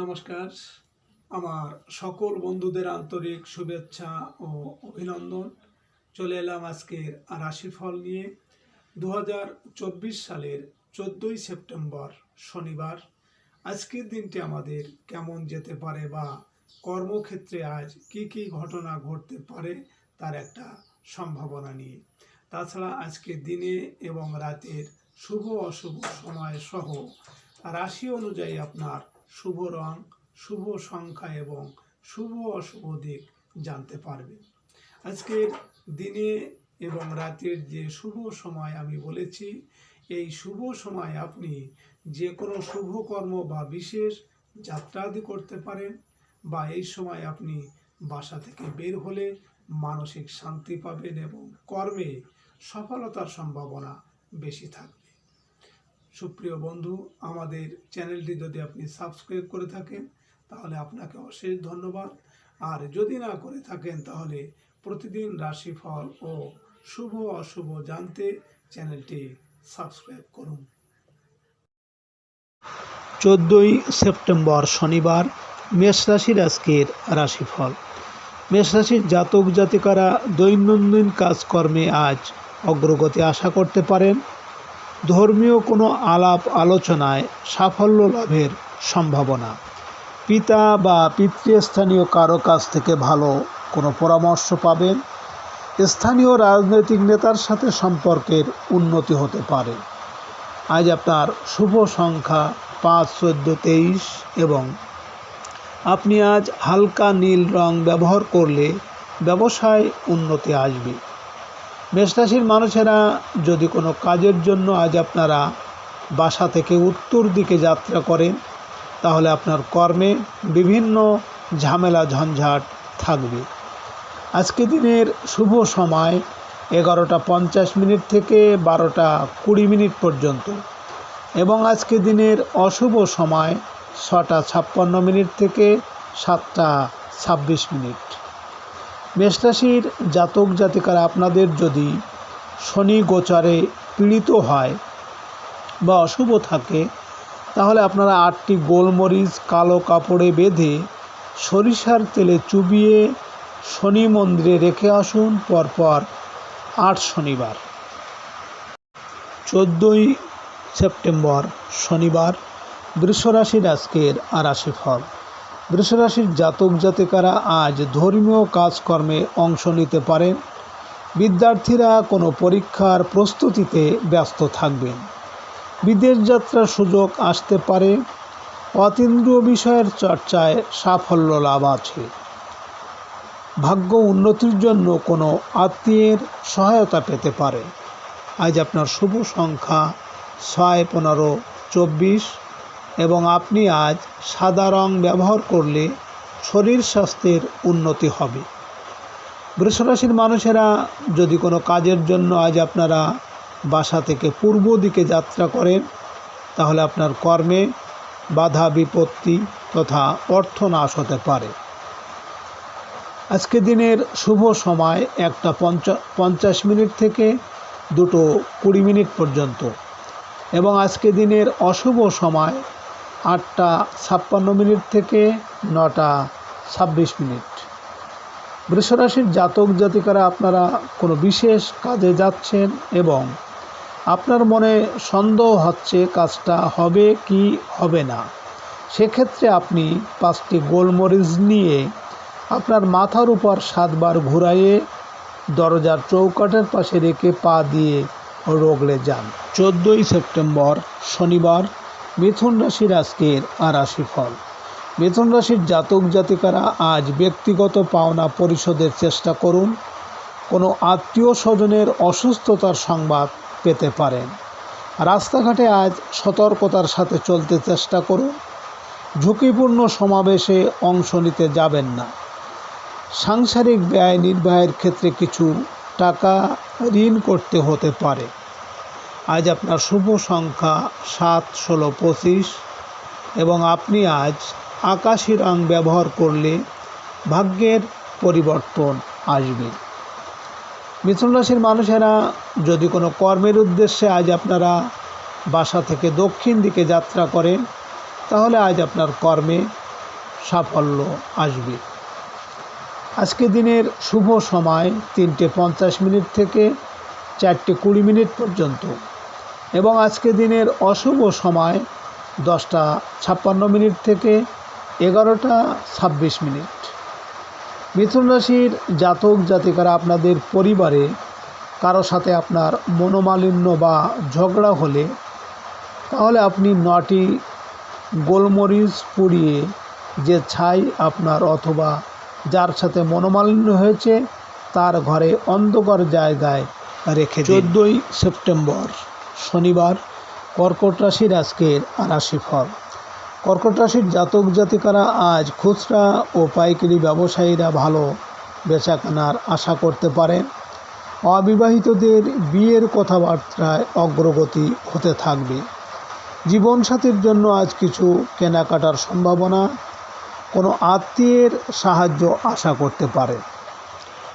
নমস্কার। আমার সকল বন্ধুদের আন্তরিক শুভেচ্ছা ও অভিনন্দন। চলে এলাম আজকের রাশিফল নিয়ে। দু হাজার চব্বিশ সালের চোদ্দোই সেপ্টেম্বর শনিবার। আজকের দিনটি আমাদের কেমন যেতে পারে বা কর্মক্ষেত্রে আজ কি কি ঘটনা ঘটতে পারে তার একটা সম্ভাবনা নিয়ে। তাছাড়া আজকের দিনে এবং রাতের শুভ অশুভ সময় সহ রাশি অনুযায়ী আপনার শুভ রং, শুভ সংখ্যা এবং শুভ অশুভ দিক জানতে পারবেন আজকের দিনে এবং রাতের যে শুভ সময় আমি বলেছি, এই শুভ সময় আপনি যে কোনো শুভ কর্ম বা বিশেষ যাত্রাদি করতে পারেন বা এই সময় আপনি বাসা থেকে বের হলে মানসিক শান্তি পাবেন এবং কর্মে সফলতার সম্ভাবনা বেশি থাকবে। সুপ্রিয় বন্ধু, আমাদের চ্যানেলটি যদি আপনি সাবস্ক্রাইব করে থাকেন, তাহলে আপনাকে অশেষ ধন্যবাদ। আর যদি না করে থাকেন, তাহলে প্রতিদিন রাশিফল ও শুভ অশুভ জানতে চ্যানেলটি সাবস্ক্রাইব করুন। চোদ্দোই সেপ্টেম্বর শনিবার, মেষ রাশির আজকের রাশিফল। মেষ রাশির জাতক জাতিকারা দৈনন্দিন কাজকর্মে আজ অগ্রগতি আশা করতে পারেন। ধর্মীয় কোনো আলাপ আলোচনায় সাফল্য লাভের সম্ভাবনা। পিতা বা পিতৃস্থানীয় কারও কাছ থেকে ভালো কোনো পরামর্শ পাবেন। স্থানীয় রাজনৈতিক নেতার সাথে সম্পর্কের উন্নতি হতে পারে। আজ আপনার শুভ সংখ্যা পাঁচ, চোদ্দ, তেইশ এবং আপনি আজ হালকা নীল রং ব্যবহার করলে ব্যবসায় উন্নতি আসবে। মেষরাশির মানুষেরা যদি কোনো কাজের জন্য আজ আপনারা বাসা থেকে উত্তর দিকে যাত্রা করেন, তাহলে আপনার কর্মে বিভিন্ন ঝামেলা ঝঞ্ঝাট থাকবে। আজকে দিনের শুভ সময় এগারোটা পঞ্চাশ মিনিট থেকে বারোটা কুড়ি মিনিট পর্যন্ত এবং আজকে দিনের অশুভ সময় ছটা ছাপ্পান্ন মিনিট থেকে সাতটা ছাব্বিশ মিনিট। মেষরাশির জাতক জাতিকারা আপনাদের যদি শনি গোচারে পীড়িত হয় বা অশুভ থাকে, তাহলে আপনারা আটটি গোলমরিচ, কালো কাপড়ে বেঁধে সরিষার তেলে চুবিয়ে শনি মন্দিরে রেখে আসুন, পরপর আট শনিবার। চোদ্দোই সেপ্টেম্বর শনিবার, বৃষরাশির আজকের আরাশি ফল। বৃষরাশির জাতক জাতিকারা আজ ধর্মীয় কাজকর্মে অংশ নিতে পারেন। বিদ্যার্থীরা কোনো পরীক্ষার প্রস্তুতিতে ব্যস্ত থাকবেন। বিদেশ যাত্রার সুযোগ আসতে পারে। অতীন্দ্রিয় বিষয়ের চর্চায় সাফল্য লাভ আছে। ভাগ্য উন্নতির জন্য কোনো আত্মীয়ের সহায়তা পেতে পারে। আজ আপনার শুভ সংখ্যা ছয়, পনেরো, চব্বিশ। এবং আপনি আজ সাদা রং ব্যবহার করলে শরীর স্বাস্থ্যের উন্নতি হবে। বৃষরাশির মানুষেরা যদি কোনো কাজের জন্য আজ আপনারা বাসা থেকে পূর্ব দিকে যাত্রা করেন, তাহলে আপনার কর্মে বাধা বিপত্তি তথা অর্থ নাশ হতে পারে। আজকে দিনের শুভ সময় একটা পঞ্চাশ মিনিট থেকে দুটো কুড়ি মিনিট পর্যন্ত এবং আজকে দিনের অশুভ সময় আটটা ছাপ্পান্ন মিনিট থেকে নটা ছাব্বিশ মিনিট। বৃষরাশির জাতক জাতিকারা আপনারা কোনো বিশেষ কাজে যাচ্ছেন এবং আপনার মনে সন্দেহ হচ্ছে কাজটা হবে কি হবে না, সেক্ষেত্রে আপনি পাঁচটি গোলমরিচ নিয়ে আপনার মাথার উপর সাতবার ঘুরাইয়ে দরজার চৌকাঠের পাশে রেখে পা দিয়ে রোগলে যান। চোদ্দোই সেপ্টেম্বর শনিবার মিথুন রাশির আজকের আরাশি ফল। মিথুন রাশির জাতক জাতিকারা আজ ব্যক্তিগত পাওনা পরিশোধের চেষ্টা করুন। কোনো আত্মীয় স্বজনের অসুস্থতার সংবাদ পেতে পারেন। রাস্তাঘাটে আজ সতর্কতার সাথে চলতে চেষ্টা করুন। ঝুঁকিপূর্ণ সমাবেশে অংশ নিতে যাবেন না। সাংসারিক ব্যয় নির্বাহের ক্ষেত্রে কিছু টাকা ঋণ করতে হতে পারে। আজ আপনার শুভ সংখ্যা সাত, ষোলো, পঁচিশ। এবং আপনি আজ আকাশি রং ব্যবহার করলে ভাগ্যের পরিবর্তন আসবে। মিথুন রাশির মানুষেরা, যদি কোনো কর্মের উদ্দেশ্যে আজ আপনারা বাসা থেকে দক্ষিণ দিকে যাত্রা করেন, তাহলে আজ আপনার কর্মে সাফল্য আসবে। আজকে দিনের শুভ সময় তিনটে পঞ্চাশ মিনিট থেকে চারটে কুড়ি মিনিট পর্যন্ত। এবং আজকে দিনের অশুভ সময় দশটা ছাপ্পান্ন মিনিট থেকে এগারোটা ছাব্বিশ মিনিট। মিথুন রাশির জাতক জাতিকারা আপনাদের পরিবারে কারও সাথে আপনার মনোমালিন্য বা ঝগড়া হলে তাহলে আপনি নটি গোলমরিচ পুড়িয়ে যে ছাই আপনার অথবা যার সাথে মনোমালিন্য হয়েছে তার ঘরে অন্ধকার জায়গায় রেখে চোদ্দোই সেপ্টেম্বর। শনিবার কর্কট রাশির আজকের রাশিফল। কর্কট রাশির জাতক জাতিকারা আজ খুচরা ও পাইকারি ব্যবসায়ীরা ভালো বেচাকেনার আশা করতে পারে। অবিবাহিতদের বিয়ের কথাবার্তায় অগ্রগতি হতে থাকবে। জীবনসাথীর জন্য আজ কিছু কেনাকাটার সম্ভাবনা। কোনো আত্মীয়ের সাহায্য আশা করতে পারে।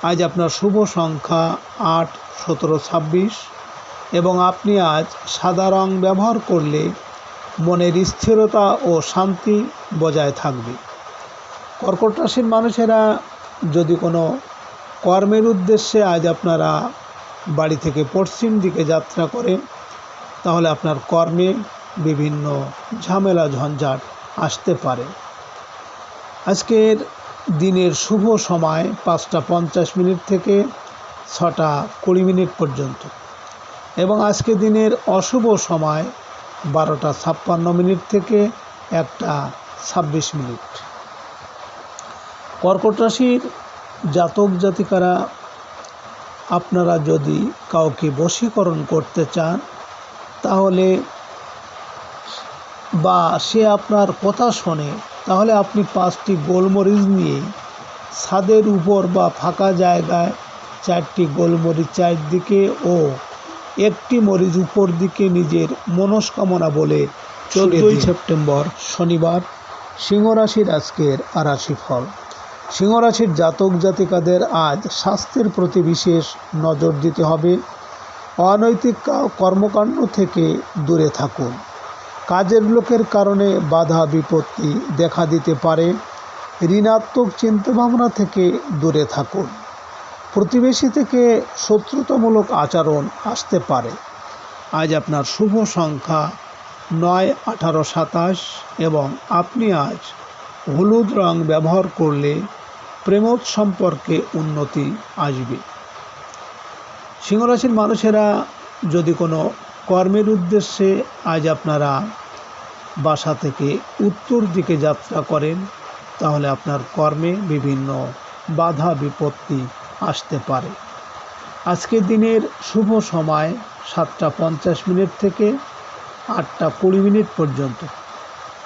আজ আপনার শুভ সংখ্যা আট, সতেরো, ছাব্বিশ। এবং আপনি আজ সাদা রং ব্যবহার করলে মনের স্থিরতা ও শান্তি বজায় থাকবে। কর্কট রাশির মানুষেরা যদি কোনো কর্মের উদ্দেশ্যে আজ আপনারা বাড়ি থেকে পশ্চিম দিকে যাত্রা করেন তাহলে আপনার কর্মে বিভিন্ন ঝামেলা ঝঞ্ঝাট আসতে পারে। আজকের দিনের শুভ সময় পাঁচটা পঞ্চাশ মিনিট থেকে ছটা কুড়ি মিনিট পর্যন্ত। এবং আজকে দিনের অশুভ সময় বারোটা ছাপ্পান্ন মিনিট থেকে একটা ছাব্বিশ মিনিট। কর্কট রাশির জাতক জাতিকারা, আপনারা যদি কাউকে বশীকরণ করতে চান, তাহলে বা সে আপনার কথা শোনে, তাহলে আপনি পাঁচটি গোলমরিচ নিয়ে ছাদের উপর বা ফাঁকা জায়গায় চারটি গোলমরিচ চারদিকে ও একটি মরিচ উপর দিকে নিজের মনস্কামনা বলে চোদ্দই সেপ্টেম্বর শনিবার সিংহরাশির আজকের রাশিফল সিংহরাশির জাতক জাতিকাদের আজ স্বাস্থ্যের প্রতি বিশেষ নজর দিতে হবে। অনৈতিক কর্মকাণ্ড থেকে দূরে থাকুন। কাজের লোকের কারণে বাধা বিপত্তি দেখা দিতে পারে। ঋণাত্মক চিন্তাভাবনা থেকে দূরে থাকুন। প্রতিবেশী থেকে শত্রুতামূলক আচরণ আসতে পারে। আজ আপনার শুভ সংখ্যা নয়, আঠারো, সাতাশ এবং আপনি আজ হলুদ রং ব্যবহার করলে প্রেমোদ সম্পর্কে উন্নতি আসবে। সিংহরাশির মানুষেরা যদি কোনো কর্মের উদ্দেশ্যে আজ আপনারা বাসা থেকে উত্তর দিকে যাত্রা করেন, তাহলে আপনার কর্মে বিভিন্ন বাধা বিপত্তি আসতে পারে। আজকের দিনের শুভ সময় সাতটা পঞ্চাশ মিনিট থেকে আটটা কুড়ি মিনিট পর্যন্ত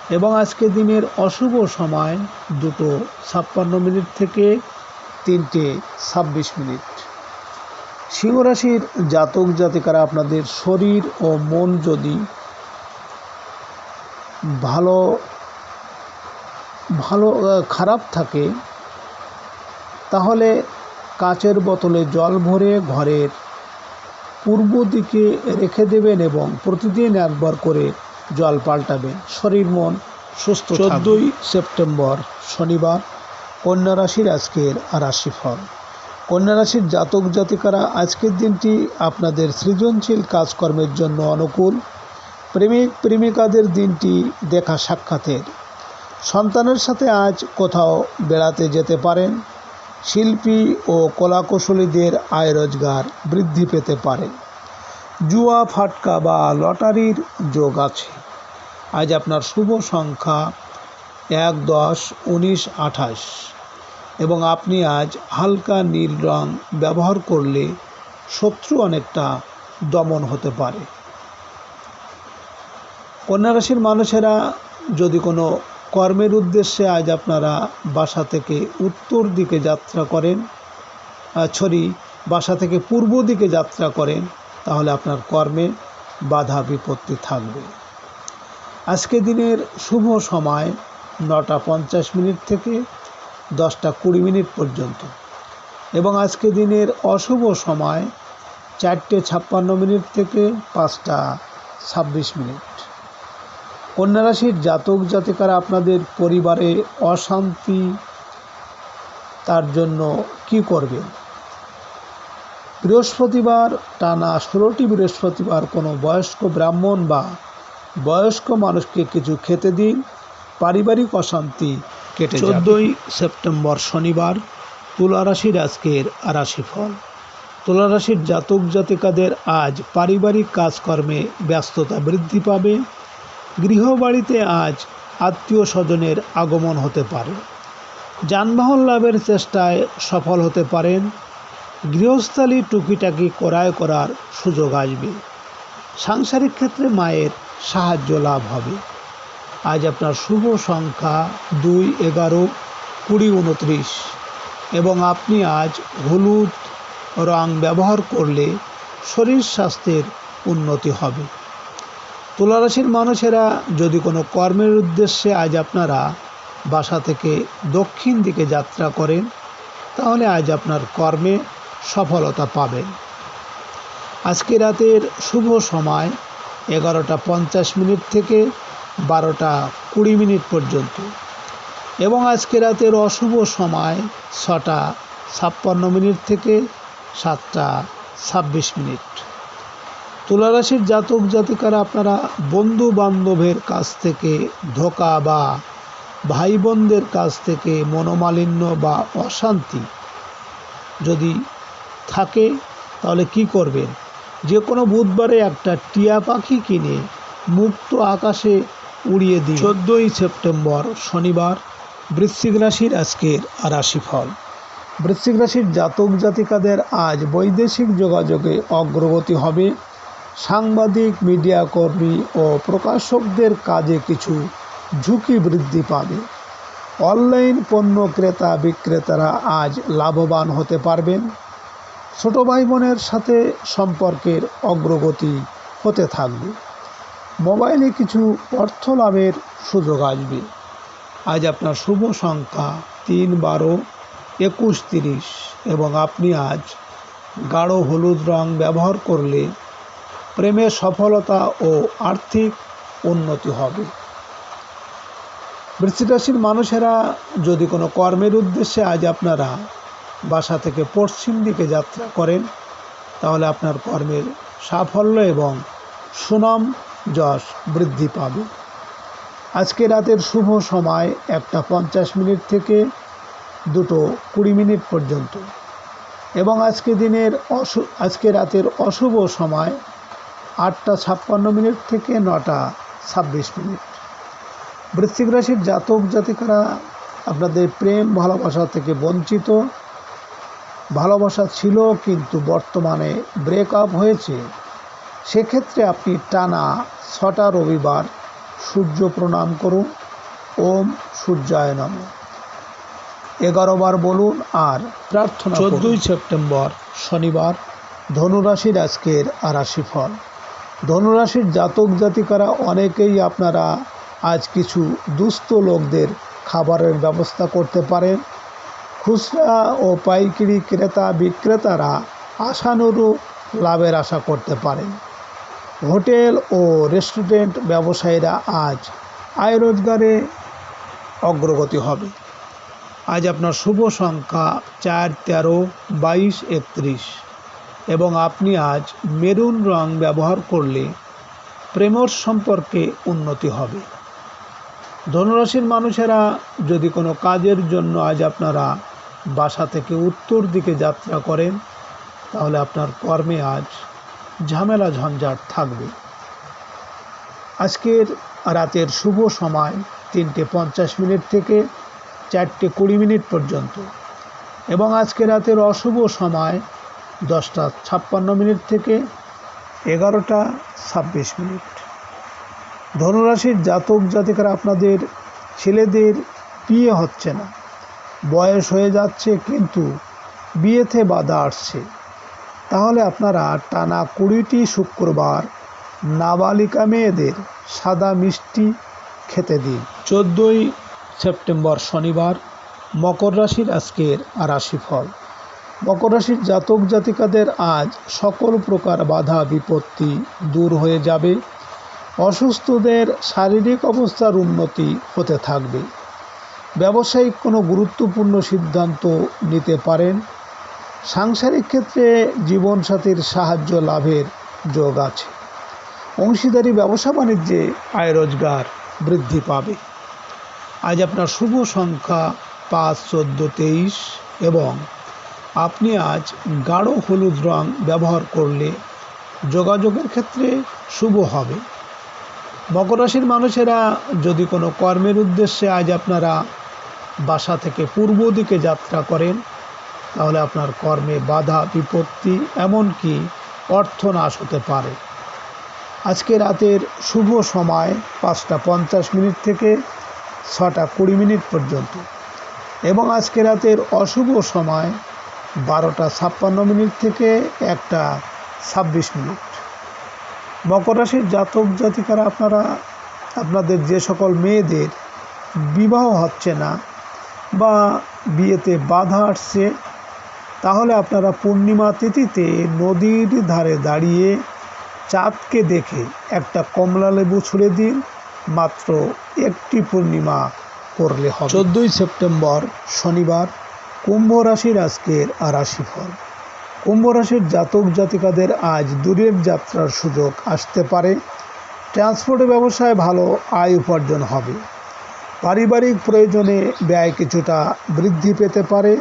এবং আজকে দিনের অশুভ সময় দুটো ছাপ্পান্ন মিনিট থেকে তিনটে ছাব্বিশ মিনিট। সিংহরাশির জাতক জাতিকারা, আপনাদের শরীর ও মন যদি ভালো ভালো খারাপ থাকে, তাহলে কাচের বোতলে জল ভরে ঘরের পূর্ব দিকে রেখে দেবেন এবং প্রতিদিন একবার করে জল পাল্টাবেন। শরীর, মন সুস্থ চোদ্দই সেপ্টেম্বর শনিবার, কন্যা রাশির আজকের রাশিফল। কন্যা রাশির জাতক জাতিকারা, আজকের দিনটি আপনাদের সৃজনশীল কাজকর্মের জন্য অনুকূল। প্রেমিক, প্রেমিকাদের দিনটি দেখা সাক্ষাতের। সন্তানের সাথে আজ কোথাও বেড়াতে যেতে পারেন। শিল্পী ও কলাকুশলীদের আয় রোজগার বৃদ্ধি পেতে পারে। জুয়া, ফাটকা বা লটারির যোগ আছে। আজ আপনার শুভ সংখ্যা এক দশ উনিশ আঠাশ। এবং আপনি আজ হালকা নীল রং ব্যবহার করলে শত্রু অনেকটা দমন হতে পারে। কন্যা রাশির মানুষেরা যদি কোনো কর্মের উদ্দেশ্যে আজ আপনারা বাসা থেকে উত্তর দিকে যাত্রা করেন ছড়ি বাসা থেকে পূর্ব দিকে যাত্রা করেন, তাহলে আপনার কর্মে বাধা বিপত্তি থাকবে। আজকে দিনের শুভ সময় নটা পঞ্চাশ মিনিট থেকে দশটা কুড়ি মিনিট পর্যন্ত। এবং আজকে দিনের অশুভ সময় চারটে ছাপ্পান্ন মিনিট থেকে পাঁচটা ছাব্বিশ মিনিট। কন্যা রাশির জাতক জাতিকারা আপনাদের পরিবারে অশান্তি, তার জন্য কি করবেন? বৃহস্পতিবার টানা ষোলোটি বৃহস্পতিবার কোনো বয়স্ক ব্রাহ্মণ বা বয়স্ক মানুষকে কিছু খেতে দিন, পারিবারিক অশান্তি কেটে চোদ্দোই সেপ্টেম্বর শনিবার তুলা রাশির আজকের রাশিফল। তুলা রাশির জাতক জাতিকাদের আজ পারিবারিক কাজকর্মে ব্যস্ততা বৃদ্ধি পাবে। গৃহবাড়িতে আজ আত্মীয় স্বজনের আগমন হতে পারে। যানবাহন লাভের চেষ্টায় সফল হতে পারেন। গৃহস্থালী টুকিটাকি ক্রয় করার সুযোগ আসবে। সাংসারিক ক্ষেত্রে মায়ের সাহায্য লাভ হবে। আজ আপনার শুভ সংখ্যা দুই এগারো কুড়ি উনত্রিশ এবং আপনি আজ হলুদ রং ব্যবহার করলে শরীর স্বাস্থ্যের উন্নতি হবে। তুলারাশির মানুষেরা যদি কোনো কর্মের উদ্দেশ্যে আজ আপনারা বাসা থেকে দক্ষিণ দিকে যাত্রা করেন, তাহলে আজ আপনার কর্মে সফলতা পাবেন। আজকে রাতের শুভ সময় এগারোটা পঞ্চাশ মিনিট থেকে বারোটা কুড়ি মিনিট পর্যন্ত এবং আজকে রাতের অশুভ সময় ছটা ছাপ্পান্ন মিনিট থেকে সাতটা ছাব্বিশ মিনিট। তুলারাশির জাতক জাতিকারা আপনারা বন্ধু বান্ধবের কাছ থেকে ধোকা বা ভাই বোনদের কাছ থেকে মনোমালিন্য বা অশান্তি যদি থাকে, তাহলে কি করবেন? যে কোনো বুধবারে একটা টিয়া পাখি কিনে মুক্ত আকাশে উড়িয়ে দিন। চোদ্দোই সেপ্টেম্বর শনিবার, বৃশ্চিক রাশির আজকের রাশিফল। বৃশ্চিক রাশির জাতক জাতিকাদের আজ বৈদেশিক যোগাযোগে অগ্রগতি হবে। সাংবাদিক, মিডিয়া কর্মী ও প্রকাশকদের কাজে কিছু ঝুঁকি বৃদ্ধি পাবে। অনলাইন পণ্য ক্রেতা বিক্রেতারা আজ লাভবান হতে পারবেন। ছোট ভাই বোনের সাথে সম্পর্কের অগ্রগতি হতে থাকবে। মোবাইলে কিছু অর্থ লাভের সুযোগ আসবে। আজ আপনার শুভ সংখ্যা তিন বারো একুশ তিরিশ এবং আপনি আজ গাঢ় হলুদ রং ব্যবহার করলে প্রেমের সফলতা ও আর্থিক উন্নতি হবে। বৃশ্চিক রাশির মানুষেরা যদি কোনো কর্মের উদ্দেশ্যে আজ আপনারা বাসা থেকে পশ্চিম দিকে যাত্রা করেন, তাহলে আপনার কর্মের সাফল্য এবং সুনাম, যশ বৃদ্ধি পাবে। আজকে রাতের শুভ সময় একটা পঞ্চাশ মিনিট থেকে দুটো কুড়ি মিনিট পর্যন্ত। এবং আজকে দিনের অশু আজকে রাতের অশুভ সময় আটটা ছাপ্পান্ন মিনিট থেকে নটা ছাব্বিশ মিনিট। বৃশ্চিক রাশির জাতক জাতিকারা আপনাদের প্রেম ভালোবাসা থেকে বঞ্চিত। ভালোবাসা ছিল কিন্তু বর্তমানে ব্রেকআপ হয়েছে। সেক্ষেত্রে আপনি টানা ছটা রবিবার সূর্য প্রণাম করুন। ওম সূর্যায় নম এগারো বার বলুন আর প্রার্থনা চোদ্দোই সেপ্টেম্বর শনিবার। ধনুরাশির আজকের রাশিফল। ধনুরাশির জাতক জাতিকারা অনেকেই আপনারা আজ কিছু দুস্থ লোকদের খাবারের ব্যবস্থা করতে পারেন। খুচরা ও পাইকারি ক্রেতা বিক্রেতারা আশানুরূপ লাভের আশা করতে পারেন। হোটেল ও রেস্টুরেন্ট ব্যবসায়ীরা আজ আয় রোজগারে অগ্রগতি হবে। আজ আপনার শুভ সংখ্যা চার তেরো বাইশ একত্রিশ। এবং আপনি আজ মেরুন রং ব্যবহার করলে প্রেমর সম্পর্কে উন্নতি হবে। ধনুরাশির মানুষেরা যদি কোনো কাজের জন্য আজ আপনারা বাসা থেকে উত্তর দিকে যাত্রা করেন, তাহলে আপনার কর্মে আজ ঝামেলা ঝঞ্ঝাট থাকবে। আজকের রাতের শুভ সময় তিনটে পঞ্চাশ মিনিট থেকে চারটে কুড়ি মিনিট পর্যন্ত। এবং আজকে রাতের অশুভ সময় দশটা ছাপ্পান্ন মিনিট থেকে এগারোটা ছাব্বিশ মিনিট। ধনুরাশির জাতক জাতিকারা আপনাদের ছেলেদের বিয়ে হচ্ছে না। বয়স হয়ে যাচ্ছে কিন্তু বিয়েতে বাধা আসছে। তাহলে আপনারা টানা কুড়িটি শুক্রবার নাবালিকা মেয়েদের সাদা মিষ্টি খেতে দিন। চোদ্দোই সেপ্টেম্বর শনিবার মকর রাশির আজকের রাশিফল মকর জাতক জাতিকাদের আজ সকল প্রকার বাধা বিপত্তি দূর হয়ে যাবে। অসুস্থদের শারীরিক অবস্থার উন্নতি হতে থাকবে। ব্যবসায়িক কোনো গুরুত্বপূর্ণ সিদ্ধান্ত নিতে পারেন। সাংসারিক ক্ষেত্রে জীবনসাথীর সাহায্য লাভের যোগ আছে। অংশীদারি ব্যবসা বাণিজ্যে আয় রোজগার বৃদ্ধি পাবে। আজ আপনার শুভ সংখ্যা পাঁচ, চোদ্দ, তেইশ এবং আপনি আজ গাঢ় হলুদ রং ব্যবহার করলে যোগাযোগের ক্ষেত্রে শুভ হবে। মকর রাশির মানুষেরা যদি কোনো কর্মের উদ্দেশ্যে আজ আপনারা বাসা থেকে পূর্ব দিকে যাত্রা করেন, তাহলে আপনার কর্মে বাধা, বিপত্তি এমনকি অর্থনাশ হতে পারে। আজকে রাতের শুভ সময় পাঁচটা পঞ্চাশ মিনিট থেকে ছটা কুড়ি মিনিট পর্যন্ত। এবং আজকে রাতের অশুভ সময় বারোটা ছাপ্পান্ন মিনিট থেকে একটা ছাব্বিশ মিনিট। মকর রাশির জাতক জাতিকারা আপনারা, আপনাদের যে সকল মেয়েদের বিবাহ হচ্ছে না বা বিয়েতে বাধা আসছে, তাহলে আপনারা পূর্ণিমা তিথিতে নদীর ধারে দাঁড়িয়ে চাঁদকে দেখে একটা কমলা লেবু ছুঁড়ে দিন, মাত্র একটি পূর্ণিমা করলে হবে। চোদ্দোই সেপ্টেম্বর শনিবার কুম্ভ রাশির আজকের রাশিফল। কুম্ভ রাশির জাতক জাতিকাদের আজ দূরের যাত্রার সুযোগ আসতে পারে। ট্রান্সপোর্ট ব্যবসায় ভালো আয় উপার্জন হবে। পারিবারিক প্রয়োজনে ব্যয় কিছুটা বৃদ্ধি পেতে পারে।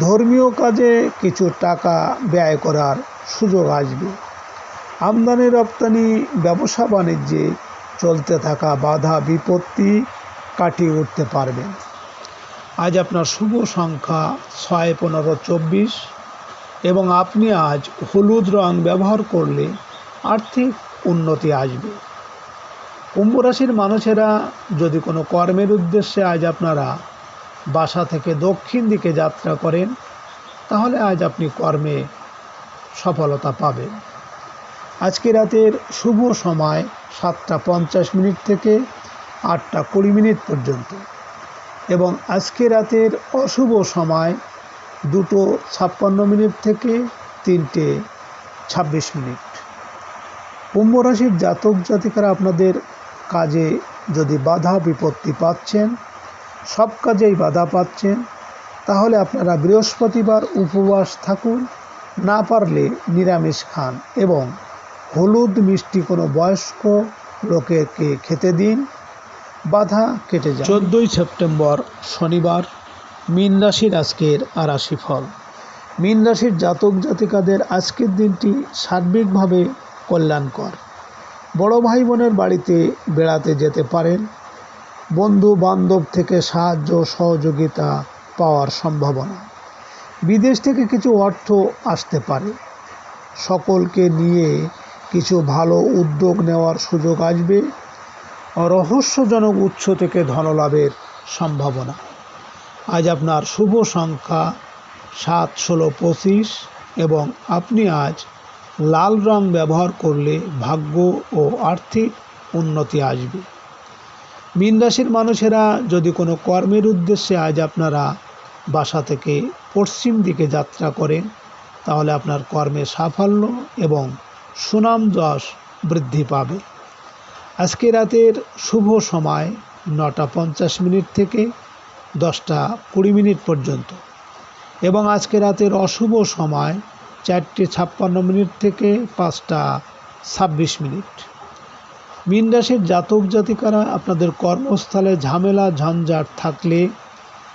ধর্মীয় কাজে কিছু টাকা ব্যয় করার সুযোগ আসবে। আমদানি রপ্তানি ব্যবসা বাণিজ্যে চলতে থাকা বাধা বিপত্তি কাটিয়ে উঠতে পারবেন আজ আপনার শুভ সংখ্যা ছয়, পনেরো, চব্বিশ। এবং আপনি আজ হলুদ রং ব্যবহার করলে আর্থিক উন্নতি আসবে। কুম্ভ রাশির মানুষেরা যদি কোনো কর্মের উদ্দেশ্যে আজ আপনারা বাসা থেকে দক্ষিণ দিকে যাত্রা করেন, তাহলে আজ আপনি কর্মে সফলতা পাবেন। আজকে রাতের শুভ সময় সাতটা পঞ্চাশ মিনিট থেকে আটটা কুড়ি মিনিট পর্যন্ত। এবং আজকে রাতের অশুভ সময় দুটো ছাপ্পান্ন মিনিট থেকে তিনটে ছাব্বিশ মিনিট। কুম্ভ রাশির জাতক জাতিকারা আপনাদের কাজে যদি বাধা বিপত্তি পাচ্ছেন, সব কাজেই বাধা পাচ্ছেন, তাহলে আপনারা বৃহস্পতিবার উপবাস থাকুন, না পারলে নিরামিষ খান এবং হলুদ মিষ্টি কোনো বয়স্ক লোকেকে খেতে দিন বাধা কেটে যায়। চোদ্দোই সেপ্টেম্বর শনিবার মীন রাশির আজকের রাশিফল। মীন রাশির জাতক জাতিকাদের আজকের দিনটি সার্বিকভাবে কল্যাণকর। বড় ভাই বোনের বাড়িতে বেড়াতে যেতে পারেন। বন্ধু বান্ধব থেকে সাহায্য, সহযোগিতা পাওয়ার সম্ভাবনা। বিদেশ থেকে কিছু অর্থ আসতে পারে। সকলকে নিয়ে কিছু ভালো উদ্যোগ নেওয়ার সুযোগ আসবে। রহস্যজনক উৎস থেকে ধনলাভের সম্ভাবনা। আজ আপনার শুভ সংখ্যা সাত, ষোলো, পঁচিশ এবং আপনি আজ লাল রং ব্যবহার করলে ভাগ্য ও আর্থিক উন্নতি আসবে। মীন রাশির মানুষেরা যদি কোনো কর্মের উদ্দেশ্যে আজ আপনারা বাসা থেকে পশ্চিম দিকে যাত্রা করেন, তাহলে আপনার কর্মে সাফল্য এবং সুনাম যশ বৃদ্ধি পাবে। আজকে রাতের শুভ সময় নটা পঞ্চাশ মিনিট থেকে দশটা কুড়ি মিনিট পর্যন্ত। এবং আজকে রাতের অশুভ সময় চারটে ছাপ্পান্ন মিনিট থেকে পাঁচটা ছাব্বিশ মিনিট। মীন রাশির জাতক জাতিকারা, আপনাদের কর্মস্থলে ঝামেলা ঝঞ্ঝাট থাকলে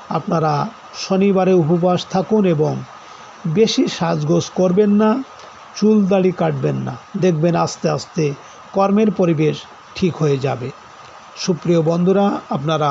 আপনারা শনিবারে উপবাস থাকুন এবং বেশি সাজগোজ করবেন না, চুল দাড়ি কাটবেন না। দেখবেন আস্তে আস্তে কর্মের পরিবেশ ঠিক হয়ে যাবে। সুপ্রিয় বন্ধুরা আপনারা